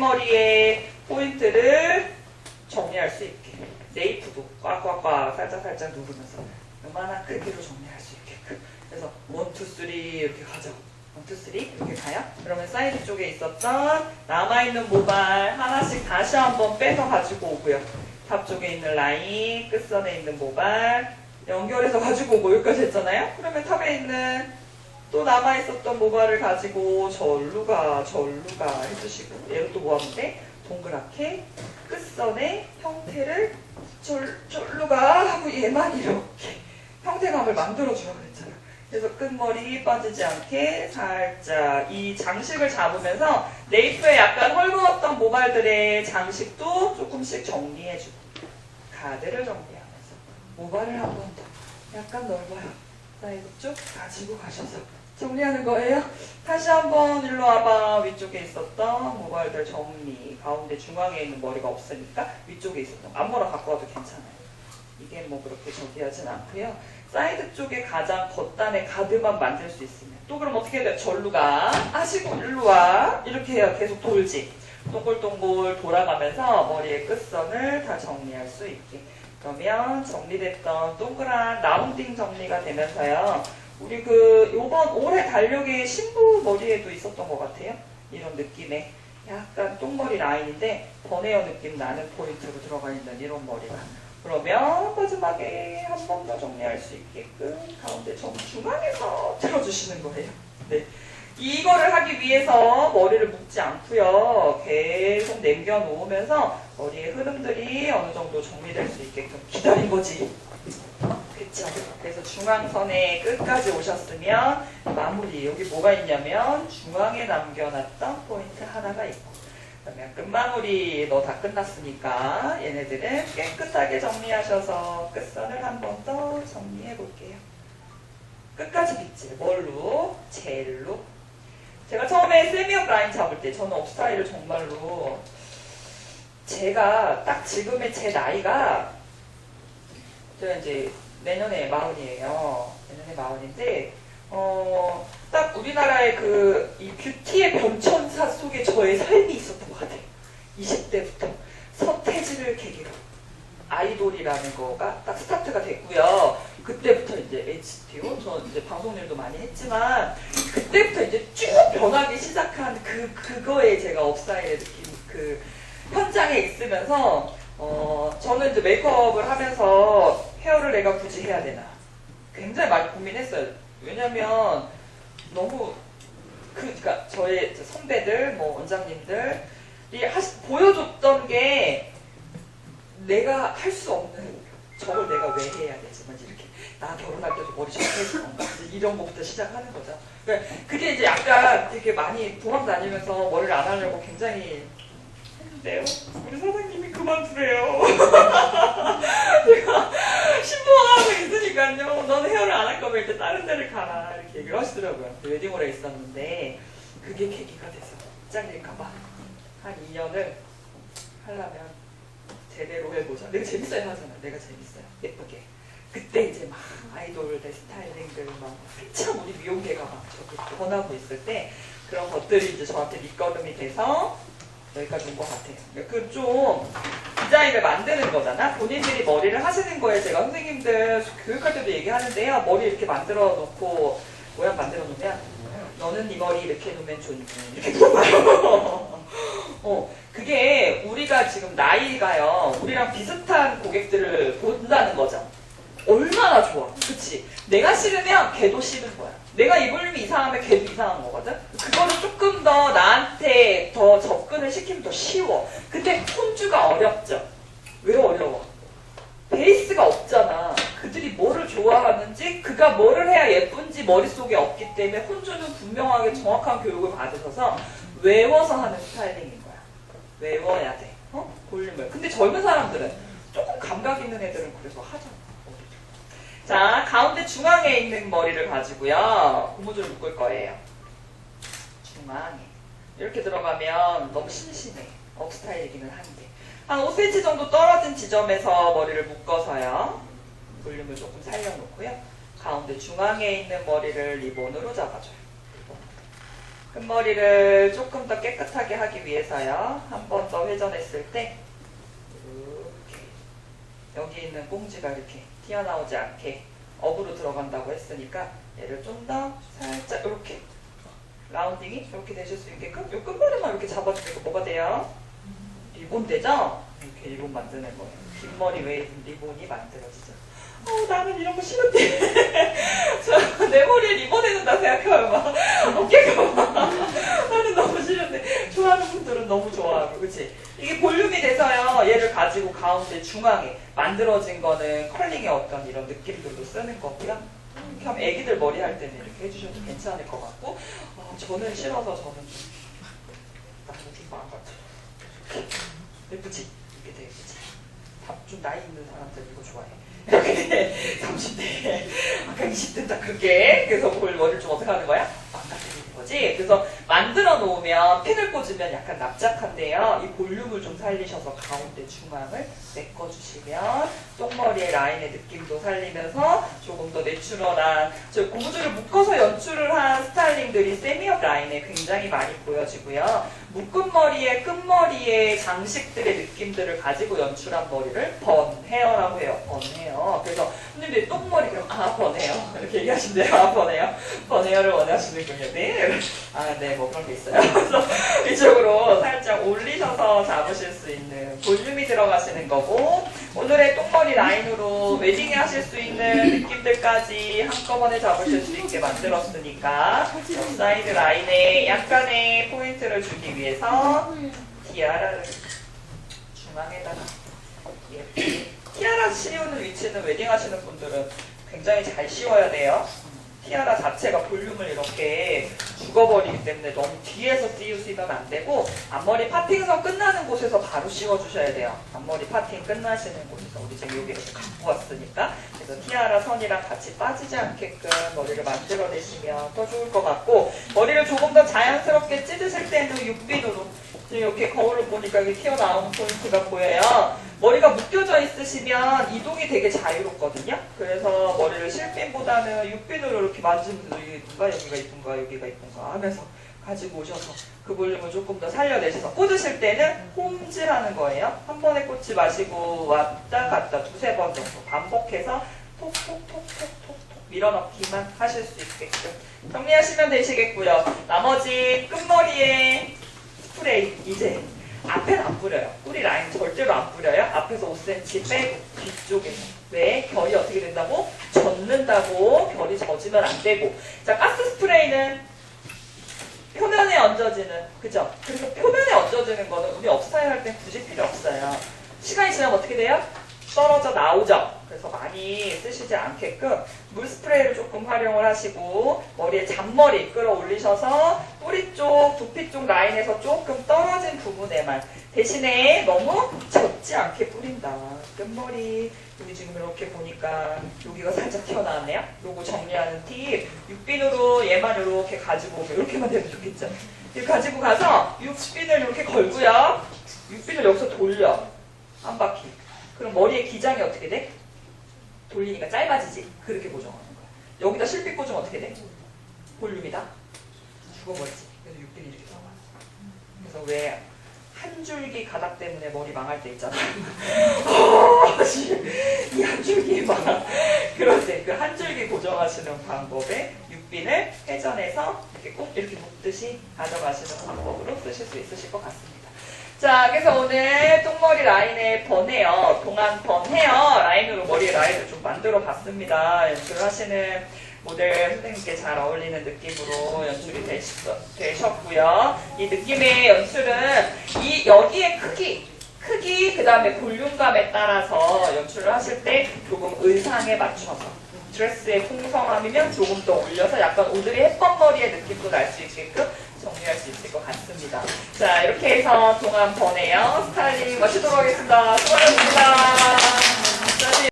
머리의 포인트를 정리할 수 있게. 네이프도 꽉꽉꽉 살짝살짝 누르면서 요만한 크기로 정리할 수 있게끔. 그래서 원, 투, 쓰리 이렇게 가죠. 원, 투, 쓰리 이렇게 가요? 그러면 사이드 쪽에 있었던 남아있는 모발 하나씩 다시 한번 빼서 가지고 오고요. 탑 쪽에 있는 라인 끝선에 있는 모발 연결해서 가지고 오고 여기까지 했잖아요? 그러면 탑에 있는 또 남아있었던 모발을 가지고 절루가 절루가 해주시고 얘를 또 뭐하면 돼? 동그랗게 끝선의 형태를 절, 절루가 하고 얘만 이렇게 형태감을 만들어주라 그랬잖아 그래서 끝머리 빠지지 않게 살짝 이 장식을 잡으면서 네이프에 약간 헐거웠던 모발들의 장식도 조금씩 정리해주고 가드를 정리하면서 모발을 한 번 더 약간 넓어요 사이드 쪽 가지고 가셔서 정리하는 거예요. 다시 한번 일로 와봐. 위쪽에 있었던 모발들 정리. 가운데 중앙에 있는 머리가 없으니까 위쪽에 있었던 거 아무거나 갖고 와도 괜찮아요. 이게 뭐 그렇게 저기 하진 않고요. 사이드 쪽에 가장 겉단의 가드만 만들 수 있으면 또 그럼 어떻게 해야 돼요? 절루가 하시고 일로 와. 이렇게 해야 계속 돌지. 동글동글 돌아가면서 머리의 끝선을 다 정리할 수 있게. 그러면 정리됐던 동그란 라운딩 정리가 되면서요. 우리 그 요번 올해 달력에 신부 머리에도 있었던 것 같아요. 이런 느낌의 약간 똥머리 라인인데 버네어 느낌 나는 포인트로 들어가 있는 이런 머리가. 그러면 마지막에 한 번 더 정리할 수 있게끔 가운데 정 중앙에서 틀어주시는 거예요. 네. 이거를 하기 위해서 머리를 묶지 않고요. 계속 남겨놓으면서 머리의 흐름들이 어느 정도 정리될 수 있게끔 기다린 거지. 그쵸. 그래서 중앙선에 끝까지 오셨으면 마무리 여기 뭐가 있냐면 중앙에 남겨놨던 포인트 하나가 있고 그러면 끝마무리 너 다 끝났으니까 얘네들은 깨끗하게 정리하셔서 끝선을 한 번 더 정리해 볼게요. 끝까지 빗질 뭘로? 젤로 제가 처음에 세미업 라인 잡을 때 저는 업스타일을 정말로 제가 딱 지금의 제 나이가 제가 이제 내년에 마흔이에요. 내년에 마흔인데 어, 딱 우리나라의 그 이 뷰티의 변천사 속에 저의 삶이 있었던 것 같아요. 20대부터 서태지를 계기로 아이돌이라는 거가 딱 스타트가 됐고요. 그때부터 이제 HTO, 저 이제 방송 일도 많이 했지만 그때부터 이제 쭉 변하기 시작한 그 그거에 제가 업사이의 느낌, 그 현장에 있으면서 어 저는 이제 메이크업을 하면서 헤어를 내가 굳이 해야 되나 굉장히 많이 고민했어요. 왜냐면 너무 그 그러니까 저의 선배들 뭐 원장님들이 하시, 보여줬던 게 내가 할 수 없는 저걸 내가 왜 해야 되지? 막 이렇게 나 결혼할 때도 머리 저렇게 해서 건가? 이런 거부터 시작하는 거죠. 그러니까 그게 이제 약간 되게 많이 도망 다니면서 머리를 안 하려고 굉장히 했는데요. 우리 사장님이 그만두래요. 제가 신부하고 있으니까요. 너는 헤어를 안 할 거면 이제 다른 데를 가라 이렇게 얘기를 하시더라고요. 그 웨딩홀에 있었는데 그게 계기가 돼서 잘릴까봐 한 2년을 하려면 제대로 해보자. 내가 재밌어야 하잖아. 내가 재밌어요. 예쁘게. 그때 이제 막 아이돌들 스타일링들 막 한참 우리 미용계가 막 저기 번하고 있을 때 그런 것들이 이제 저한테 밑거름이 돼서 여기까지 온 것 같아요. 그좀 디자인을 만드는 거잖아. 본인들이 머리를 하시는 거에 제가 선생님들 교육할 때도 얘기하는데요. 머리 이렇게 만들어 놓고 모양 만들어 놓으면 너는 네 머리 이렇게 놓으면 좋니? 이렇게. 어, 그게 우리가 지금 나이가요. 우리랑 비슷한 고객들을 본다는 거죠. 얼마나 좋아. 그치? 내가 싫으면 걔도 싫은 거야. 내가 이 볼륨이 이상하면 걔도 이상한 거거든? 그거를 조금 더 나한테 더 접근을 시키면 더 쉬워. 근데 혼주가 어렵죠? 왜 어려워? 베이스가 없잖아. 그들이 뭐를 좋아하는지, 그가 뭐를 해야 예쁜지 머릿속에 없기 때문에 혼주는 분명하게 정확한 교육을 받으셔서 외워서 하는 스타일링인 거야. 외워야 돼. 어? 볼륨을. 근데 젊은 사람들은 조금 감각 있는 애들은 그래서. 머리를. 자, 가운데 중앙에 있는 머리를 가지고요. 고무줄 묶을 거예요. 중앙에. 이렇게 들어가면 너무 심심해. 업스타일이기는 한데. 한 5cm 정도 떨어진 지점에서 머리를 묶어서요. 볼륨을 조금 살려놓고요. 가운데 중앙에 있는 머리를 리본으로 잡아줘요. 리본. 끝머리를 조금 더 깨끗하게 하기 위해서요. 한 번 더 회전했을 때 여기 있는 꽁지가 이렇게 튀어나오지 않게 업으로 들어간다고 했으니까 얘를 좀 더 살짝 이렇게 라운딩이 이렇게 되실 수 있게끔 이 끝머리만 이렇게 잡아주니까 뭐가 돼요? 리본 되죠? 이렇게 리본 만드는 거예요. 긴 머리 외에 리본이 만들어지죠. 어, 나는 이런 거 싫은데. 저, 내 머리에 리본 해준다 생각하면 막, 어깨가 막, 나는 너무 싫은데. 좋아하는 분들은 너무 좋아하고, 그치? 이게 볼륨이 돼서요, 얘를 가지고 가운데 중앙에 만들어진 거는 컬링의 어떤 이런 느낌들도 쓰는 거고요. 하면 애기들 머리 할 때는 이렇게 해주셔도 괜찮을 것 같고, 어, 저는 싫어서 저는 좀, 나는 좀 망가져. 예쁘지? 이게 되게 예쁘지? 다- 좀 나이 있는 사람들 이거 좋아해. 이렇게 30대, 아까 20대 딱 그게 그래서 볼 머리를 좀 어떻게 하는 거야? 망가뜨리는 거지. 그래서 만들어 놓으면 핀을 꽂으면 약간 납작한데요. 이 볼륨을 좀 살리셔서 가운데 중앙을 메꿔주시면 똥머리의 라인의 느낌도 살리면서 조금 더 내추럴한 저 고무줄을 묶어서 연출을 한 스타일링들이 세미업 라인에 굉장히 많이 보여지고요. 묶은 머리에 끝머리에 장식들의 느낌들을 가지고 연출한 머리를 번 헤어라고 해요. 번 헤어. 그래서 선생님들이 똥머리 그럼 아 번헤어 이렇게 얘기하신대요. 아 번헤어. 번 헤어를 원하시는군요. 네. 아 네 뭐 그런 게 있어요. 그래서 이쪽으로 살짝 올리셔서 잡으실 수 있는 볼륨이 들어가시는 거고 오늘의 똥머리 라인으로 웨딩에 하실 수 있는 느낌들까지 한꺼번에 잡으실 수 있게 만들었으니까 옆 사이드 라인에 약간의 포인트를 주기 위해서 티아라를 중앙에다가 예쁘게 티아라 씌우는 위치는 웨딩 하시는 분들은 굉장히 잘 씌워야 돼요. 티아라 자체가 볼륨을 이렇게 죽어버리기 때문에 너무 뒤에서 씌우시면 안 되고 앞머리 파팅선 끝나는 곳에서 바로 씌워주셔야 돼요. 앞머리 파팅 끝나시는 곳에서 우리 지금 여기 이렇게 갖고 왔으니까 그래서 티아라 선이랑 같이 빠지지 않게끔 머리를 만들어내시면 더 좋을 것 같고 머리를 조금 더 자연스럽게 찢으실 때는 육빈으로 지금 이렇게 거울을 보니까 이게 튀어나오는 포인트가 보여요. 머리가 묶여져 있으시면 이동이 되게 자유롭거든요. 그래서 머리를 실핀보다는 육빈으로 이렇게 만지면서 이게 이쁜가 여기가 이쁜가 여기가 이쁜가 하면서 가지고 오셔서 그 볼륨을 조금 더 살려내셔서 꽂으실 때는 홈질하는 거예요. 한 번에 꽂지 마시고 왔다 갔다 두세 번 정도 반복해서 톡톡톡톡톡톡 밀어넣기만 하실 수 있게끔 정리하시면 되시겠고요. 나머지 끝머리에 스프레이 이제 앞에는 안 뿌려요. 뿌리 라인 절대로 안 뿌려요. 앞에서 5cm 빼고 뒤쪽에서. 왜? 결이 어떻게 된다고? 젖는다고 결이 젖으면 안 되고. 자, 가스 스프레이는 표면에 얹어지는 그죠? 그래서 표면에 얹어지는 거는 우리 업스타일 할땐 굳이 필요 없어요. 시간이 지나면 어떻게 돼요? 떨어져 나오죠. 그래서 많이 쓰시지 않게끔 물 스프레이를 조금 활용을 하시고 머리에 잔머리 끌어올리셔서 뿌리 쪽, 두피 쪽 라인에서 조금 떨어진 부분에만 대신에 너무 젖지 않게 뿌린다. 끝머리 여기 지금 이렇게 보니까 여기가 살짝 튀어나왔네요. 요거 정리하는 팁. 육빈으로 얘만 이렇게 가지고 오면 이렇게만 되면 좋겠죠. 이렇게 가지고 가서 육빈을 이렇게 걸고요. 육빈을 여기서 돌려. 한 바퀴. 그럼 머리의 기장이 어떻게 돼? 돌리니까 짧아지지. 그렇게 고정하는 거야. 여기다 실핏 고정 어떻게 돼? 볼륨이다. 죽어버리지. 그래서 육빈이 이렇게 들어가. 그래서 왜 한 줄기 가닥 때문에 머리 망할 때 있잖아. 이한 줄기 막 그럴 때 그 한 줄기 고정하시는 방법에 육빈을 회전해서 이렇게 꼭 이렇게 묶듯이 가져가시는 방법으로 쓰실 수 있으실 것 같습니다. 자, 그래서 오늘 똥머리 라인의 번헤어, 동안 번헤어 라인으로 머리 라인을 좀 만들어 봤습니다. 연출을 하시는 모델 선생님께 잘 어울리는 느낌으로 연출이 되시, 되셨고요. 이 느낌의 연출은 이 여기의 크기, 크기, 그 다음에 볼륨감에 따라서 연출을 하실 때 조금 의상에 맞춰서 드레스의 풍성함이면 조금 더 올려서 약간 오드리 햇번 머리의 느낌도 날 수 있게끔 정리할 수 있을 것 같습니다. 자, 이렇게 해서 동안 번에요. 스타일링 마치도록 하겠습니다. 수고하셨습니다.